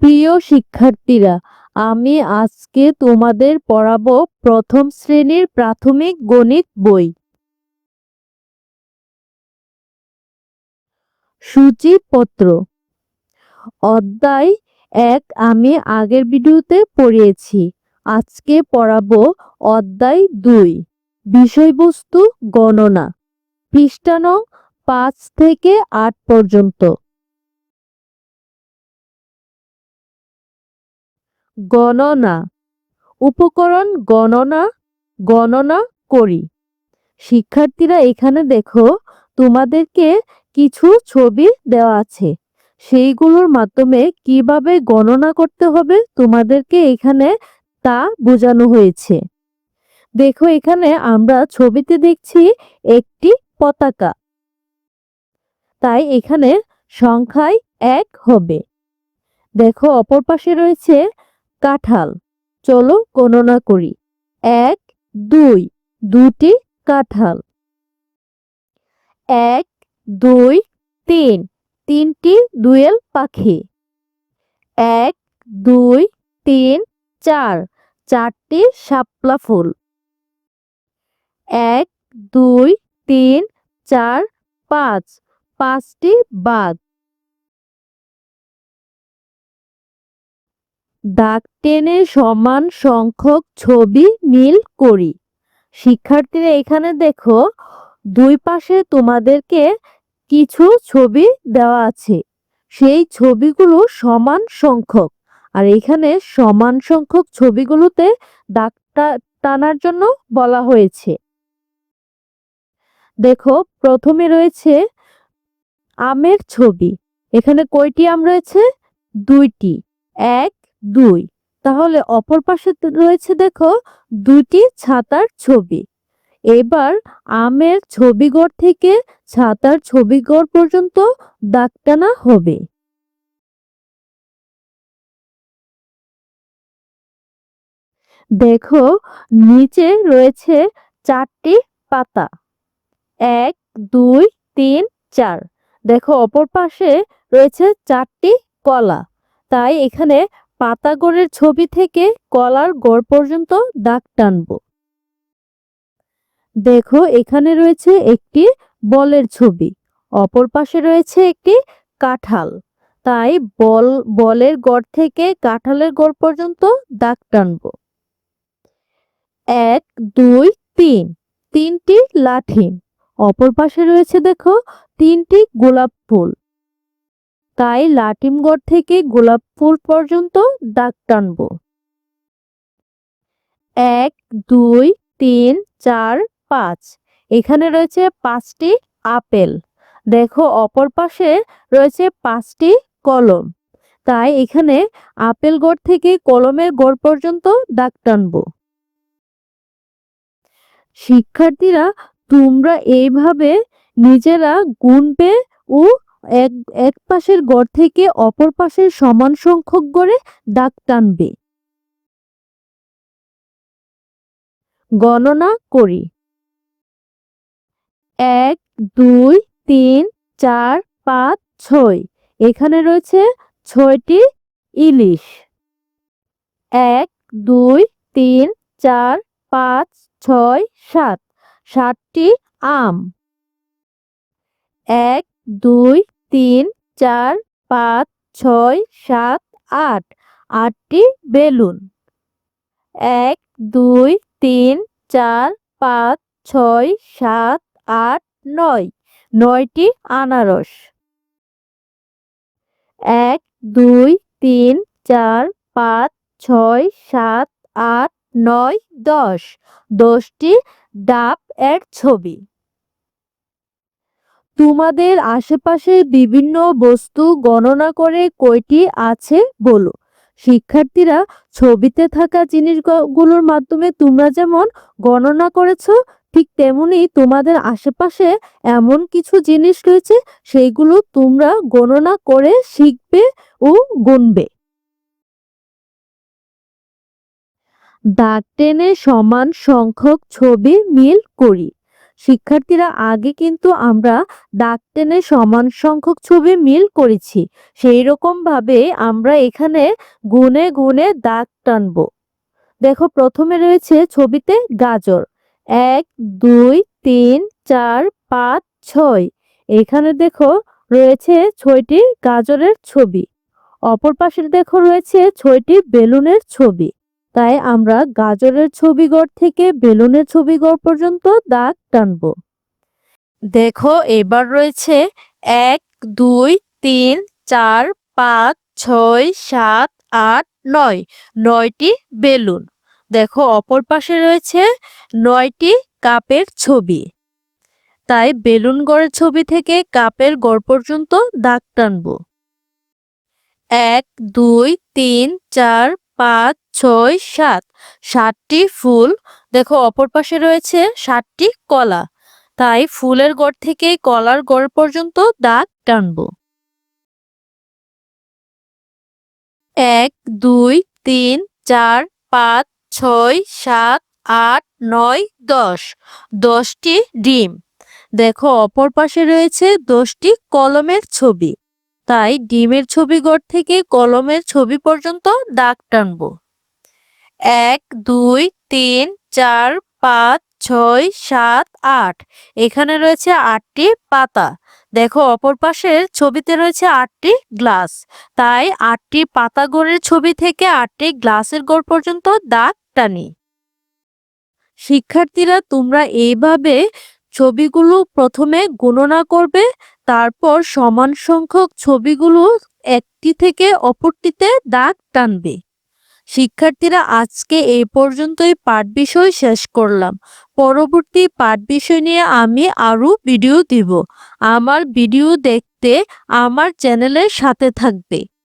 প্রিয় শিক্ষার্থীরা, আমি আজকে তোমাদের পড়াবো প্রথম শ্রেণির প্রাথমিক গণিত বই। সূচিপত্র। অধ্যায় এক আমি আগের ভিডিওতে পড়িয়েছি। আজকে পড়াবো অধ্যায় দুই, বিষয়বস্তু গণনা। পৃষ্ঠানং পাঁচ থেকে আট পর্যন্ত। গণনা। উপকরণ গণনা গণনা করি। শিক্ষার্থীরা এখানে দেখো, তোমাদেরকে কিছু ছবি দেওয়া আছে। সেইগুলোর মাধ্যমে কীভাবে গণনা করতে হবে তোমাদেরকে এখানে তা বোঝানো হয়েছে। দেখো, এখানে আমরা ছবিতে দেখছি একটি পতাকা। তাই এখানে সংখ্যায় এক হবে। দেখো, অপর পাশে রয়েছে কাঁঠাল। চলো গণনা করি। এক, দুই দুটি কাঁঠাল। এক, দুই, তিন, তিনটি দুয়েল পাখি। এক, দুই, তিন, চার, চারটি শাপলা ফুল। এক, দুই, তিন, চার, পাঁচ, পাঁচটি বাঘ। দাগ টেনে সমান সংখ্যক ছবি মিল করি। শিক্ষার্থীরা এখানে দেখো, দুই পাশে তোমাদেরকে কিছু ছবি দেওয়া আছে। সেই ছবিগুলো সমান সংখ্যক। আর এখানে সমান সংখ্যক ছবিগুলোতে দাগটা টানার জন্য বলা হয়েছে। দেখো, প্রথমে রয়েছে আমের ছবি। এখানে কয়টি আম রয়েছে? দুইটি। এক দুই। তাহলে অপর পাশে রয়েছে দেখো দুটি ছাতার ছবি। এবার আমের ছবিগড় থেকে ছাতার ছবিগড় পর্যন্ত দাগ টানা হবে। দেখো নিচে রয়েছে চারটি পাতা। এক, দুই, তিন, চার। দেখো অপর পাশে রয়েছে চারটি কলা। তাই এখানে পাতাগড়ের ছবি থেকে কলার গড় পর্যন্ত দাগ টানবো। দেখো, এখানে রয়েছে একটি বলের ছবি, অপর পাশে রয়েছে একটি কাঁঠাল। তাই বল, বলের গড় থেকে কাঁঠালের গড় পর্যন্ত দাগ টানবো। এক, দুই, তিন, তিনটি লাঠি, অপর পাশে রয়েছে দেখো তিনটি গোলাপ ফুল। তাই লাটিমগড় থেকে গোলাপ ফুল পর্যন্ত দাগ টানবো। এক, দুই, তিন, চার, পাঁচ। এখানে রয়েছে পাঁচটি আপেল। দেখো, অপর পাশে রয়েছে পাঁচটি কলম। তাই এখানে আপেল গড় থেকে কলমের গড় পর্যন্ত দাগ টানবো। শিক্ষার্থীরা, তোমরা এইভাবে নিজেরা গুনবে ও এক এক পাশের গড় থেকে অপর পাশের সমান সংখ্যক গড়ে দাগ টানবে। গণনা করি। এক, দুই, তিন, চার, পাঁচ, ছয়। এখানে রয়েছে ছয়টি ইলিশ। এক, দুই, তিন, চার, পাঁচ, ছয়, সাত। সাতটি আম। এক, দুই তিন, চার, পাঁচ, ছয়, সাত, আট। আটটি বেলুন। এক, দুই, তিন, চার, পাঁচ, ছয়, সাত, আট, নয়। নয়টি আনারস। এক, দুই, তিন, চার, পাঁচ, ছয়, সাত, আট, নয়, দশ। দশটি ডাব এর ছবি। তোমাদের আশেপাশে বিভিন্ন বস্তু গণনা করে কয়টি আছে বলো। শিক্ষার্থীরা ছবিতে থাকা জিনিসগুলোর মাধ্যমে তোমরা যেমন গণনা করেছ, ঠিক তেমনি তোমাদের আশেপাশে এমন কিছু জিনিস রয়েছে সেইগুলো তোমরা গণনা করে শিখবে ও গুনবে। দাগ টেনে সমান সংখ্যক ছবি মিল করি। শিক্ষার্থীরা আগে কিন্তু আমরা দাগ টেনে সমান সংখ্যক ছবি মিল করেছি। সেই রকম ভাবে আমরা এখানে গুনে গুনে দাগ টানবো। দেখো প্রথমে রয়েছে ছবিতে গাজর। এক, দুই, তিন, চার, পাঁচ, ছয়। এখানে দেখো রয়েছে ছয়টি গাজরের ছবি। অপর পাশে দেখো রয়েছে ছয়টি বেলুনের ছবি। তাই আমরা গাজরের ছবিগড় থেকে বেলুনের ছবিগড় পর্যন্ত দাগ টানবো। দেখো, এবার রয়েছে এক, দুই, তিন, চার, পাঁচ, ছয়, সাত, আট, নয়। নয়টি বেলুন। দেখো, অপর পাশে রয়েছে নয়টি কাপের ছবি। তাই বেলুন গড়ের ছবি থেকে কাপের গড় পর্যন্ত দাগ টানবো। এক, দুই, তিন, চার, পাঁচ ছয়, সাত। সাতটি ফুল, দেখো অপর পাশে রয়েছে সাতটি কলা। তাই ফুলের গড় থেকে কলার গড় পর্যন্ত দাগ টানবো। এক, দুই, তিন, চার, পাঁচ, ছয়, সাত, আট, নয়, দশ। দশটি ডিম। দেখো অপর পাশে রয়েছে দশটি কলমের ছবি। তাই ডিমের ছবি গড় থেকে কলমের ছবি পর্যন্ত দাগ টানবো। এক, দুই, তিন, চার, পাঁচ, ছয়, সাত, আট। এখানে রয়েছে আটটি পাতা। দেখো, অপর পাশের ছবিতে রয়েছে আটটি গ্লাস। তাই আটটি পাতা গড়ের ছবি থেকে আটটি গ্লাসের গড় পর্যন্ত দাগ টানি। শিক্ষার্থীরা, তোমরা এইভাবে ছবিগুলো প্রথমে গণনা করবে, তারপর সমান সংখ্যক ছবিগুলো একটি থেকে অপরটিতে দাগ টানবে। শিক্ষার্থীরা আজকে এই পর্যন্তই পাঠ বিষয় শেষ করলাম। পরবর্তী পাঠ বিষয় নিয়ে আমি আরও ভিডিও দিব। আমার ভিডিও দেখতে আমার চ্যানেলের সাথে থাকবে।